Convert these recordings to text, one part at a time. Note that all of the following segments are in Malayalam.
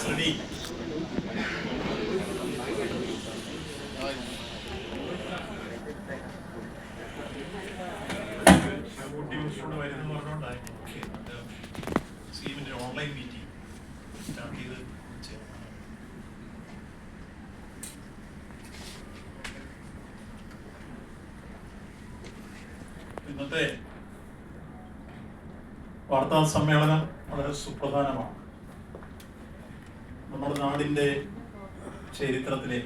ഓക്കെ സീമിന്റെ ഓൺലൈൻ മീറ്റിംഗ് സ്റ്റാർട്ട് വാർത്താ സമ്മേളനം വളരെ സുപ്രധാനമാണ്. നമ്മുടെ നാടിന്റെ ചരിത്രത്തിലെ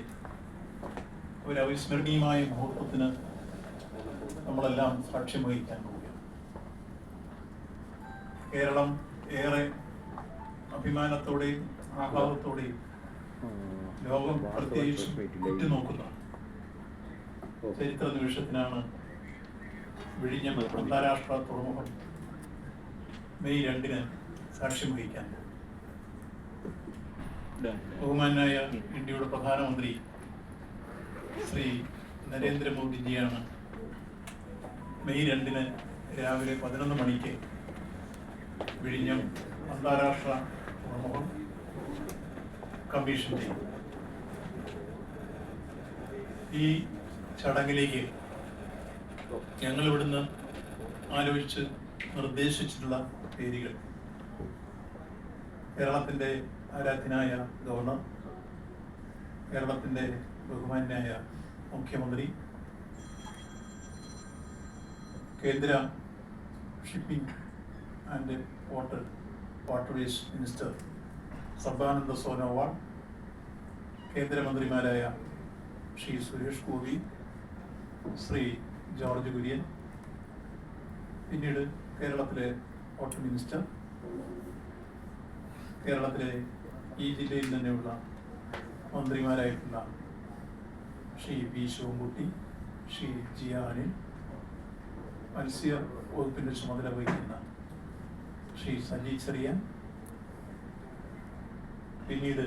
ഒരു അവിസ്മരണീയമായ മുഹൂർത്തത്തിന് നമ്മളെല്ലാം സാക്ഷ്യം വഹിക്കാൻ പോവുകയാണ് കേരളം ഏറെ അഭിമാനത്തോടെയും ആഹ്ലാദത്തോടെയും ലോകം പ്രത്യേകിച്ച് ഉറ്റുനോക്കുന്ന ചരിത്ര നിമിഷത്തിനാണ് വിഴിഞ്ഞം അന്താരാഷ്ട്ര തുറമുഖം മെയ് രണ്ടിന് സാക്ഷ്യം വഹിക്കാൻ പോകുന്നത്. ബഹുമാനായ ഇന്ത്യയുടെ പ്രധാനമന്ത്രി ശ്രീ നരേന്ദ്രമോദിജിയാണ് മെയ് രണ്ടിന് രാവിലെ പതിനൊന്ന് മണിക്ക് വിഴിഞ്ഞം അന്താരാഷ്ട്ര തുറമുഖം കമ്മീഷന്റെ ഈ ചടങ്ങിലേക്ക് ഞങ്ങൾ ഇവിടുന്ന് ആലോചിച്ച് നിർദ്ദേശിച്ചിട്ടുള്ള പേരുകൾ. കേരളത്തിന്റെ ആരാധ്യനായ ഗവർണർ കേരളത്തിന്റെ ബഹുമാന്യായ മുഖ്യമന്ത്രി കേന്ദ്ര shipping and water waterways minister Sarbananda Sonowal കേന്ദ്രമന്ത്രിമാരായ ശ്രീ സുരേഷ് ഗോപി ശ്രീ ജോർജ് കുര്യൻ പിന്നീട് കേരളത്തിലെ വാട്ടർ മിനിസ്റ്റർ കേരളത്തിലെ ഈ ജില്ലയിൽ തന്നെയുള്ള മന്ത്രിമാരായിട്ടുള്ള ശ്രീ പി ശിവൻകുട്ടി ശ്രീ ജി അനിൽ മത്സ്യ വകുപ്പിന്റെ ചുമതല വഹിക്കുന്ന ശ്രീ സജി ചെറിയാൻ പിന്നീട്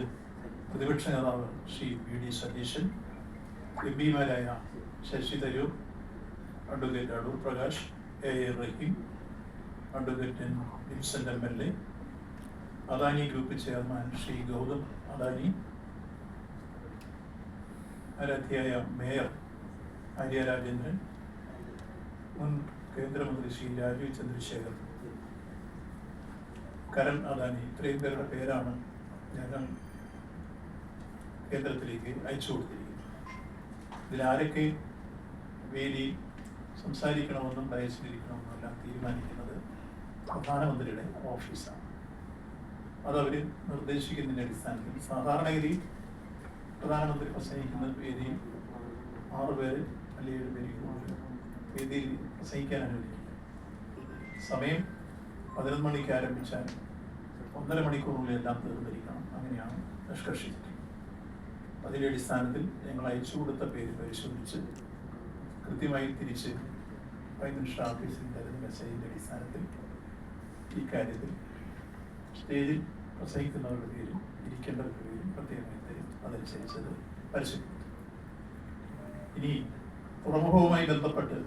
പ്രതിപക്ഷ നേതാവ് Shri V D Satheesan M പിമാരായ Shashi Tharoor advocate Adoor Prakash A A Rahim advocate N Vincent M L A Adani group chairman Shri Gautam Adani ആരാധ്യയായ mayor Arya Rajendran മുൻ കേന്ദ്രമന്ത്രി ശ്രീ രാജീവ് ചന്ദ്രശേഖർ. കരൺ അദാനി ഇത്രയും പേരുടെ പേരാണ് ഞങ്ങൾ കേന്ദ്രത്തിലേക്ക് അയച്ചു കൊടുത്തിരിക്കുന്നത്. ഇതിലാരൊക്കെ വേദി സംസാരിക്കണമെന്നും ഡയസിലിരിക്കണമെന്നും എല്ലാം തീരുമാനിക്കുന്നത് പ്രധാനമന്ത്രിയുടെ ഓഫീസാണ്. അതവർ നിർദ്ദേശിക്കുന്നതിന്റെ അടിസ്ഥാനത്തിൽ സാധാരണഗതി പ്രധാനമന്ത്രി പ്രസംഗിക്കുന്ന വേദിയിൽ ആറ് പേര് അല്ലെങ്കിൽ ഏഴ് പേര് വേദിയിൽ പ്രസംഗിക്കാൻ അനുവദിക്കില്ല. സമയം പതിനൊന്ന് മണിക്ക് ആരംഭിച്ചാൽ ഒന്നര മണിക്കൂറിനുള്ളിൽ എല്ലാം തീർന്നിരിക്കണം. അങ്ങനെയാണ് നിഷ്കർഷിച്ചത് അതിന്റെ അടിസ്ഥാനത്തിൽ ഞങ്ങൾ അയച്ചു കൊടുത്ത പേര് പരിശോധിച്ച് കൃത്യമായി തിരിച്ച് പ്രൈം ഓഫീസിൽ തരുന്ന മെസ്സേജിന്റെ അടിസ്ഥാനത്തിൽ ഈ കാര്യത്തിൽ സ്റ്റേജിൽ പ്രസംഗിക്കുന്നവരുടെ പേരും ഇരിക്കേണ്ടവരുടെ പേരും പ്രത്യേകമായി അതനുസരിച്ചത് അതനുസരിച്ച് അത് പരിശോധിക്കും ഇനി തുറമുഖവുമായി ബന്ധപ്പെട്ട്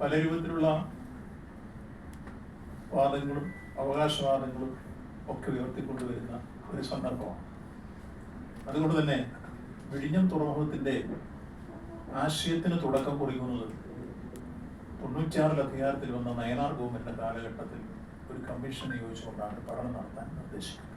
പല രൂപത്തിലുള്ള വാദങ്ങളും അവകാശവാദങ്ങളും ഒക്കെ ഉയർത്തിക്കൊണ്ടുവരുന്ന ഒരു സന്ദർഭമാണ്. അതുകൊണ്ട് തന്നെ വിഴിഞ്ഞം തുറമുഖത്തിന്റെ ആശയത്തിന് തുടക്കം കുറിക്കുന്നത് തൊണ്ണൂറ്റിയാറിൽ അധികാരത്തിൽ വന്ന നയനാർ ഗവൺമെന്റിന്റെ കാലഘട്ടത്തിൽ ഒരു കമ്മീഷൻ നിയോഗിച്ചുകൊണ്ടാണ് പഠനം നടത്താൻ നിർദ്ദേശിക്കുന്നത്.